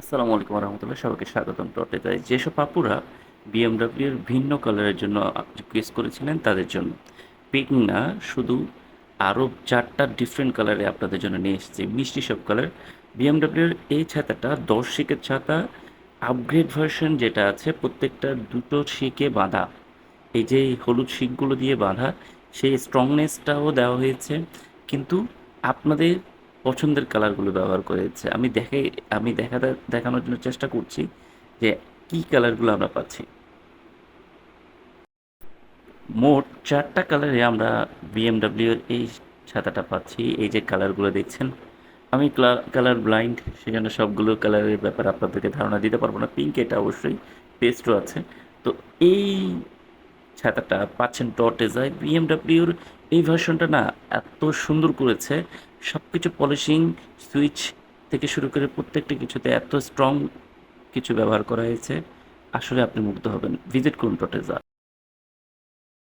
আসসালামু আলাইকুম রহমতুল্লাহ সবাইকে স্বাগতম টটেতায় যেসব আপুরা বিএমডাব্লিউর ভিন্ন কালারের জন্য রিকোয়েস্ট করেছিলেন তাদের জন্য। পিঙ্ক না শুধু আরও চারটা ডিফারেন্ট কালারে আপনাদের জন্য নিয়ে এসেছি, মিষ্টি সব কালার। বিএমডাব্লিউর এই ছাতাটা দশ শিকের ছাতা আপগ্রেড ভার্সন যেটা আছে, প্রত্যেকটা দুটো শিকে বাঁধা। এই যে হলুদ শিকগুলো দিয়ে বাঁধা, সেই স্ট্রংনেসটাও দেওয়া হয়েছে। কিন্তু আপনাদের পছন্দের কালারগুলো ব্যবহার করেছে। আমি দেখে, আমি দেখা, দেখানোর জন্য চেষ্টা করছি যে কি কালারগুলো আমরা পাচ্ছি। মোট চারটা কালারে আমরা বিএমডাব্লিউ এর এই ছাতাটা পাচ্ছি। এই যে কালারগুলো দেখছেন, আমি কালার ব্লাইন্ড সেজন্য সবগুলো কালারের ব্যাপারে আপনাদেরকে ধারণা দিতে পারব না। পিঙ্ক এটা অবশ্যই পেস্টও আছে। তো এই ছাতাটা পাচ্ছেন টর্টেজায় বিএমডাব্লিউর এই ভার্সনটা না এত সুন্দর করেছে সব কিছু পলিশিং, সুইচ থেকে শুরু করে প্রত্যেকটা কিছুতে এত স্ট্রং কিছু ব্যবহার করা হয়েছে। আসলে আপনি মুগ্ধ হবেন। ভিজিট করুন টটেজা